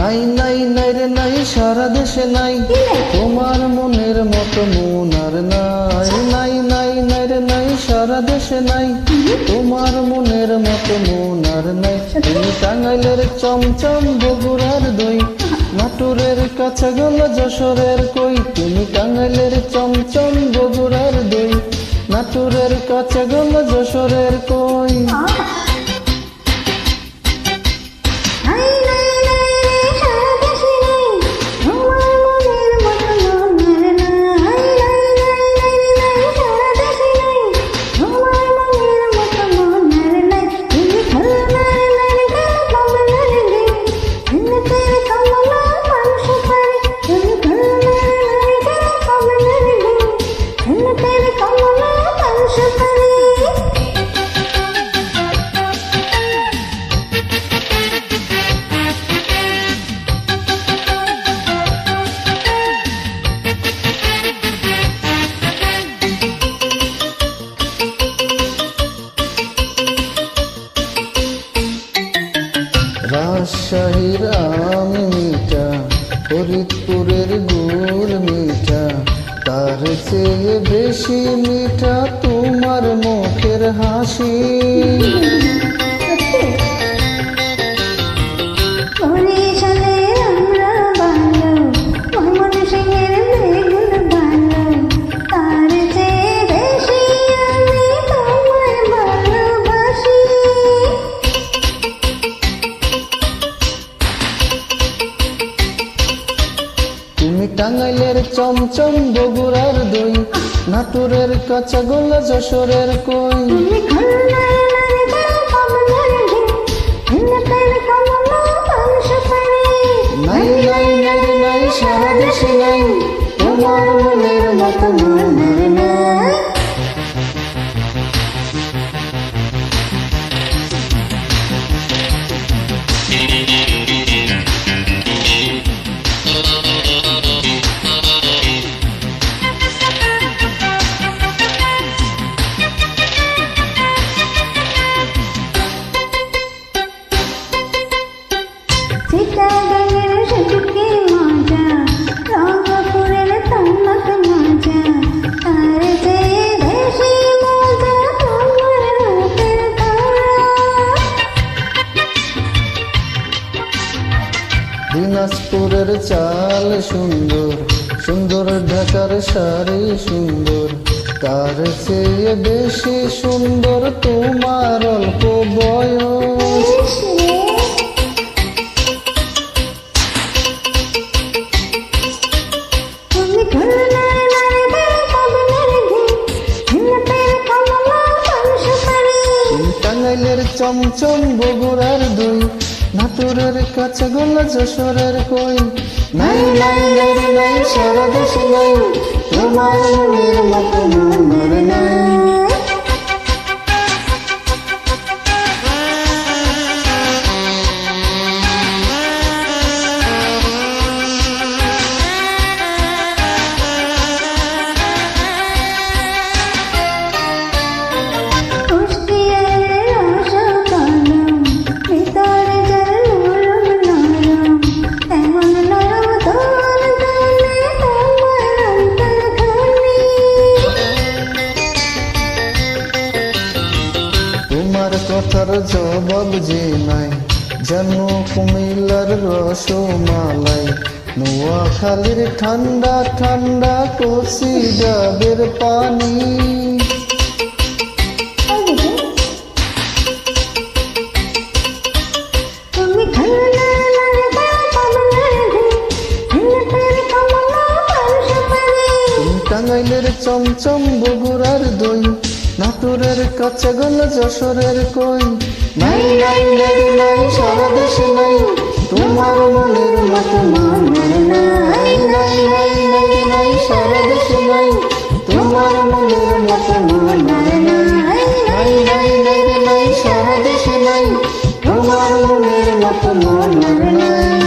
নাই নাই নাই রে নাই সারা দেশে নাই। তোমার মনের মতো মন আর নাই। নাই নাই নাই রে নাই সারা দেশে নাই। তোমার মনের মতো মন আর নাই। তুমি টাঙ্গাইলের চমচম বগুড়ার দই। নাটুরের কাছে গেল যশোরের কই। তুমি টাঙ্গাইলের চমচম বগুড়ার দই। নাটুরের কাছে গেল যশোরের কই। রাজশাহীর আম মিঠা ফরিদপুরের গুড় মিঠা। তার চেয়ে বেশি মিঠা তোমার মুখের হাসি। তুমি টাঙ্গাইলের চমচম বগুড়ার দই নাটুরের কাঁচা গোলা যশোরের কই। নাই নাই নাই নাই সারা দেশে নাই তোমার মনের মতো মনের নাই দিনাজপুরের চাল সুন্দর সুন্দর ঢাকার শাড়ি সুন্দর। তার চেয়ে বেশি সুন্দর তোমার অল্প বয়স। টাঙ্গাইলের চমচম বগুড়ার দই নাটুরের কাছে গোলা যশোরের কই? নাই নাই নাই নাই সারা দেশে নাই। তোমার মনের মতো তোমার কথার জবাব যে নাই যেন কুমিল্লার রসমালাই। নোয়াখালীর ঠান্ডা ঠান্ডা কষি ডাবের পানি। টাঙ্গাইলের চমচম বগুড়ার দই। নাটুরের কাছে গেল যশোরের কই নাই নাই নাই নাই সারা দেশে নাই তোমার মনের মতো নাই নাই নাই নাই নাই সারা দেশে নাই তোমার মনের মতো নাই নাই নাই নাই নাই সারা দেশে নাই তোমার মনের মতো নাই